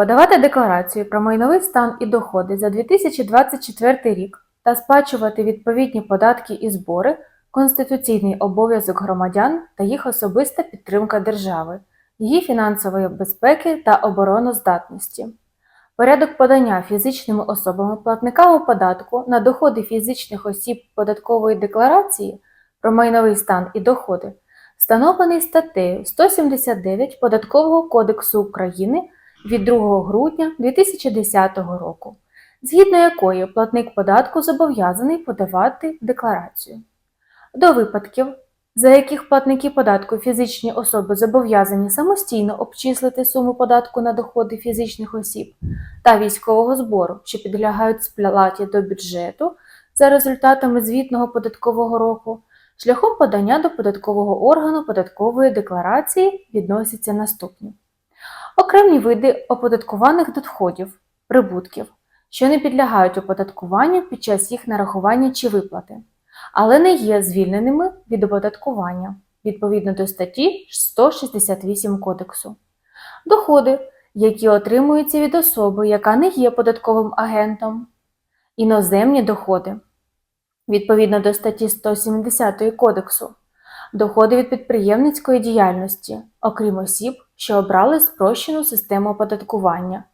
Подавати декларацію про майновий стан і доходи за 2024 рік та сплачувати відповідні податки і збори конституційний обов'язок громадян та їх особиста підтримка держави, її фінансової безпеки та обороноздатності. Порядок подання фізичними особами платниками податку на доходи фізичних осіб податкової декларації про майновий стан і доходи встановлений статтею 179 Податкового кодексу України від 2 грудня 2010 року, згідно якої платник податку зобов'язаний подавати декларацію. До випадків, за яких платники податку фізичні особи зобов'язані самостійно обчислити суму податку на доходи фізичних осіб та військового збору, що підлягають сплаті до бюджету за результатами звітного податкового року, шляхом подання до податкового органу податкової декларації відносяться наступні. Окремі види оподаткуваних доходів, прибутків, що не підлягають оподаткуванню під час їх нарахування чи виплати, але не є звільненими від оподаткування відповідно до статті 168 Кодексу. Доходи, які отримуються від особи, яка не є податковим агентом, іноземні доходи. Відповідно до статті 170 Кодексу, доходи від підприємницької діяльності, окрім осіб, що обрали спрощену систему оподаткування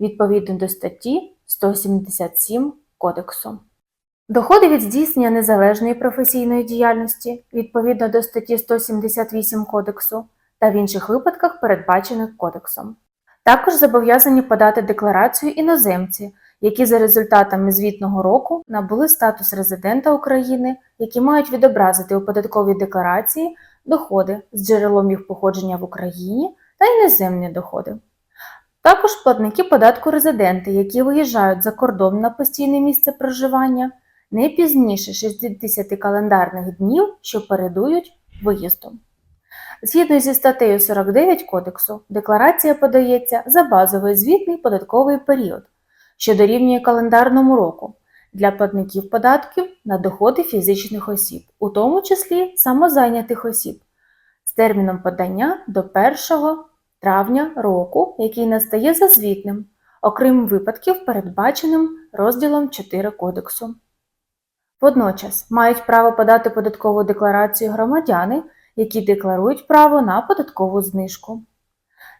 відповідно до статті 177 Кодексу. Доходи від здійснення незалежної професійної діяльності відповідно до статті 178 Кодексу та в інших випадках, передбачених Кодексом. Також зобов'язані подати декларацію іноземці, які за результатами звітного року набули статус резидента України, які мають відобразити у податковій декларації доходи з джерелом їх походження в Україні та іноземні доходи. Також платники податку резиденти, які виїжджають за кордон на постійне місце проживання не пізніше 60 календарних днів, що передують виїзду. Згідно зі статтею 49 Кодексу, декларація подається за базовий звітний податковий період, що дорівнює календарному року для платників податків на доходи фізичних осіб, у тому числі самозайнятих осіб, з терміном подання до 1 травня року, який настає за звітним, окрім випадків, передбаченим розділом 4 Кодексу. Водночас мають право подати податкову декларацію громадяни, які декларують право на податкову знижку.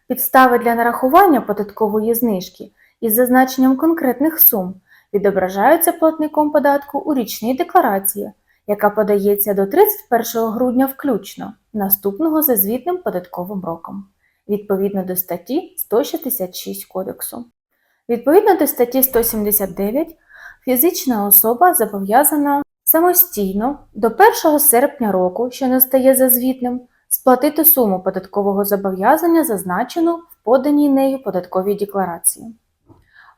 Підстави для нарахування податкової знижки із зазначенням конкретних сум відображаються платником податку у річній декларації, яка подається до 31 грудня включно наступного за звітним податковим роком, відповідно до статті 166 Кодексу. Відповідно до статті 179, фізична особа зобов'язана самостійно до 1 серпня року, що настає за звітним, сплатити суму податкового зобов'язання, зазначену в поданій нею податковій декларації.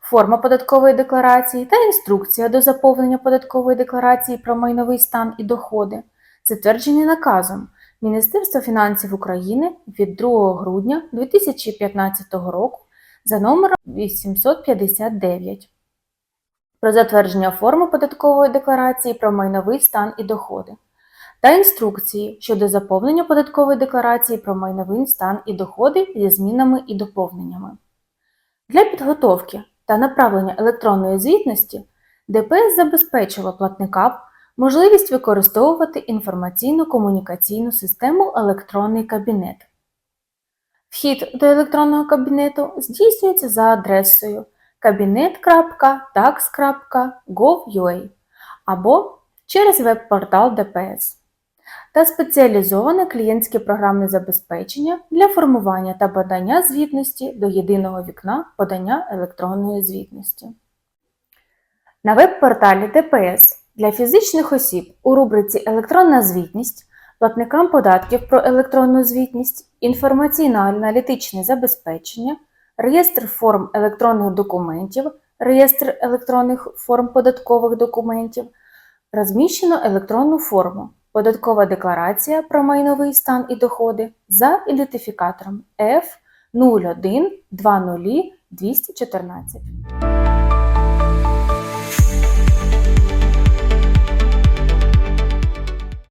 Форма податкової декларації та інструкція до заповнення податкової декларації про майновий стан і доходи, затверджені наказом Міністерства фінансів України від 2 грудня 2015 року за номером 859 про затвердження форми податкової декларації про майновий стан і доходи та інструкції щодо заповнення податкової декларації про майновий стан і доходи зі змінами і доповненнями. Для підготовки та направлення електронної звітності ДПС забезпечило платникам можливість використовувати інформаційно-комунікаційну систему електронний кабінет. Вхід до електронного кабінету здійснюється за адресою kabinet.tax.gov.ua або через веб-портал ДПС та спеціалізоване клієнтське програмне забезпечення для формування та подання звітності до єдиного вікна подання електронної звітності. На веб-порталі ДПС для фізичних осіб у рубриці Електронна звітність платникам податків про електронну звітність, інформаційно-аналітичне забезпечення, реєстр форм електронних документів, реєстр електронних форм податкових документів, розміщено електронну форму Податкова декларація про майновий стан і доходи за ідентифікатором F 01 214.